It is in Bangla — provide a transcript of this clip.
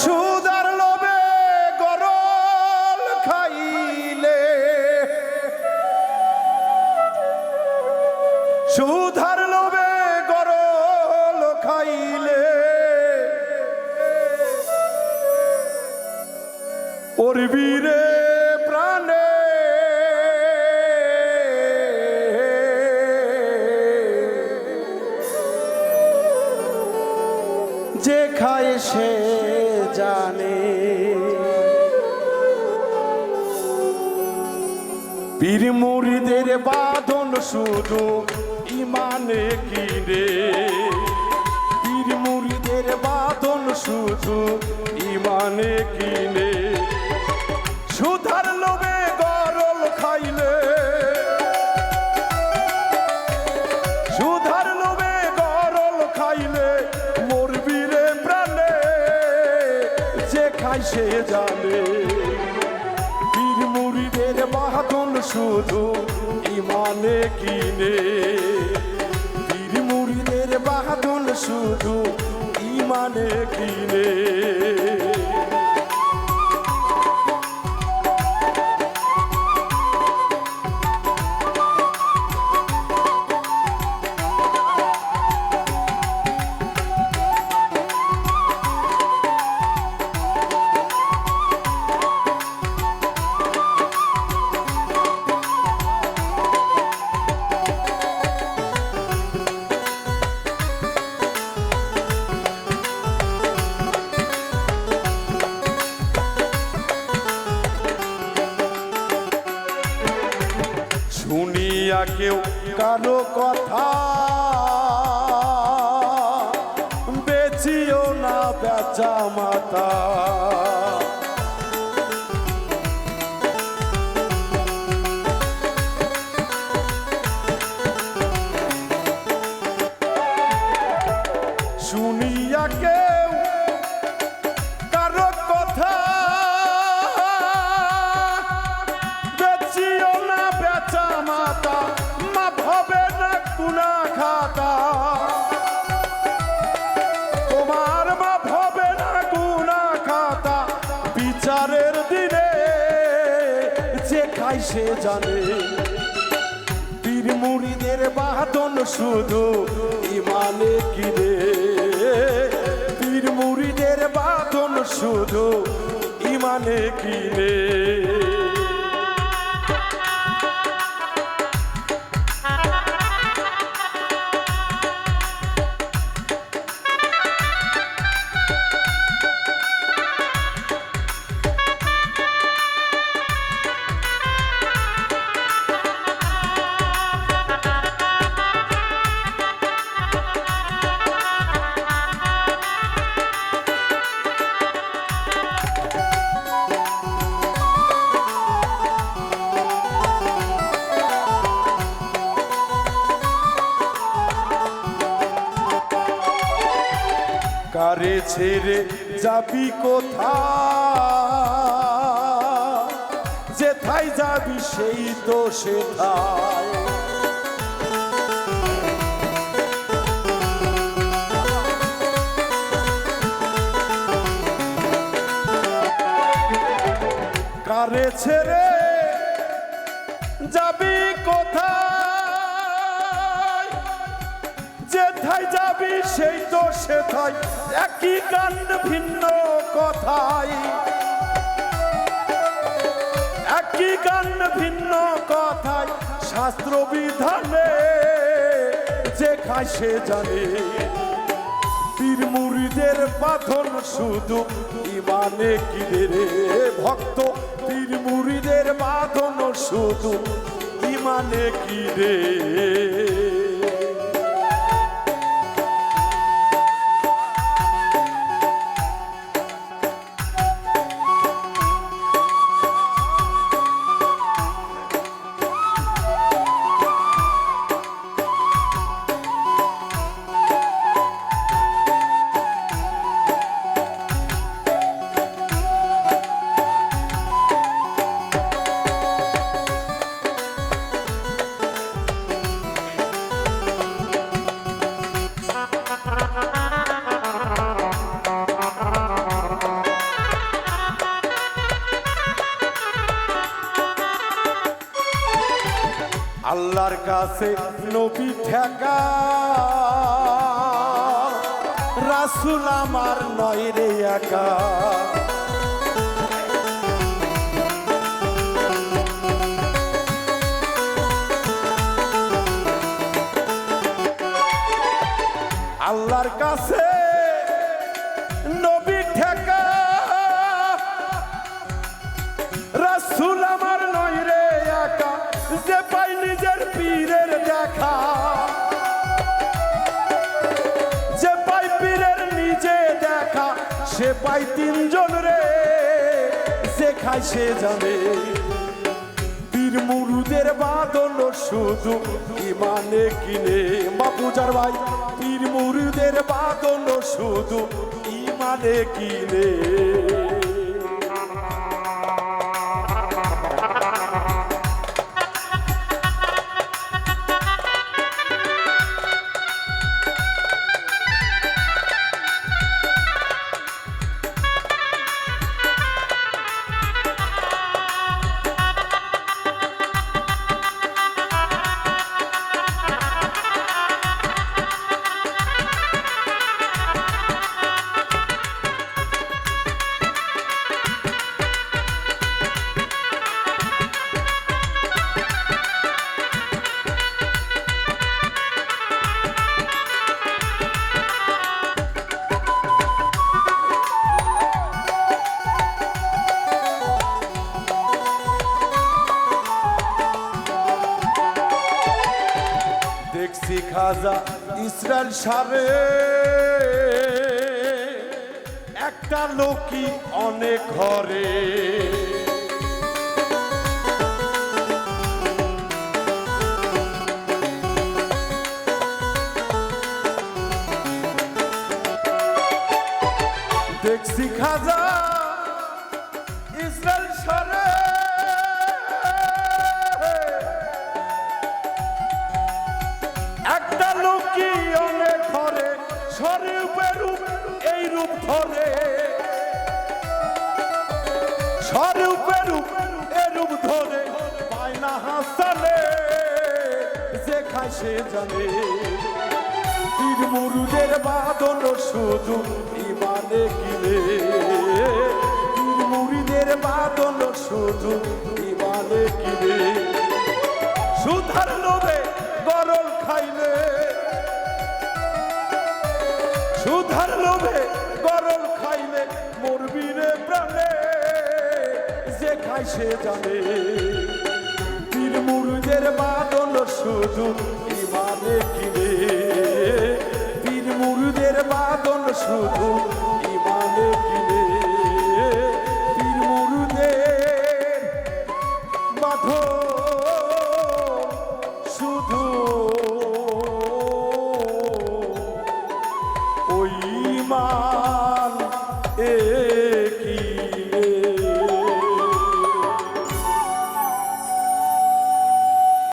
সুদার লবে গরল খাইলে। সুধার লবে গরল খাইলে। পরবীরে প্রাণে যে খায় সে জানে। পীর মুড়িদের বাঁধন শুধু ইমানে কিরে পীর মুড়িদের বাঁধন শুধু ইমানে কিনে খাই সে জানে। পীর মুড়িদের বাহাদন শুধু ইমানে কিনে। পীর মুড়িদের বাহাদন শুধু ইমানে কিনে। কেউ কারও কথা বেচিও না বেচা মাতা জানে। পীর মুড়িদের বাদন শুধু ইমানে কিরে পীর মুড়িদের বাদন শুধু ইমানে কিরে কারে ছেড়ে যাবি কোথা যেথায় যাবি সেই তো সেথায়। কারে ছেড়ে যাবি কোথায়? যেথায় যাবি সেই তো সেথায়? একই গান, ভিন্ন কথাই। একই গান, ভিন্ন কথায় শাস্ত্র বিধানে যে খায় সে জানে। পীর বাঁধন শুধু ইমানে কিনে রে ভক্ত। পীর মুড়িদের বাঁধন শুধু ইমানে কিনে। আল্লাহর কাছে নবী ঠেকা। রাসুল আমার নয় রে একা। আল্লাহর কাছে ভাই তিনজন রে, যে খায় সে জানে। পীর মুরুদের বাদন শুধু ইমানে কিনে। মা পূজার ভাই, পীর মুরুদের বাদন শুধু ইমানে কিনে। খাজা ইসরায়েল সারে। একটা লোকই অনেক ঘরে। দেখছি খাজা ধরে। স্বরূপের রূপ এ রূপ ধরে পায় না হাসালে, যে খায় সে জানে। তীর মুরুদের বাদন শুধু ইমানে কিনে তীর মুড়িদের বাদন শুধু ইমানে কিনে সুধার যে সে জানে। পীর মুরুদের বাদল শুধু ইমানে কিনে। পীর মুরুদের বাদল শুধু ইমানে কিনে। পীর মুরুদের বাঁধন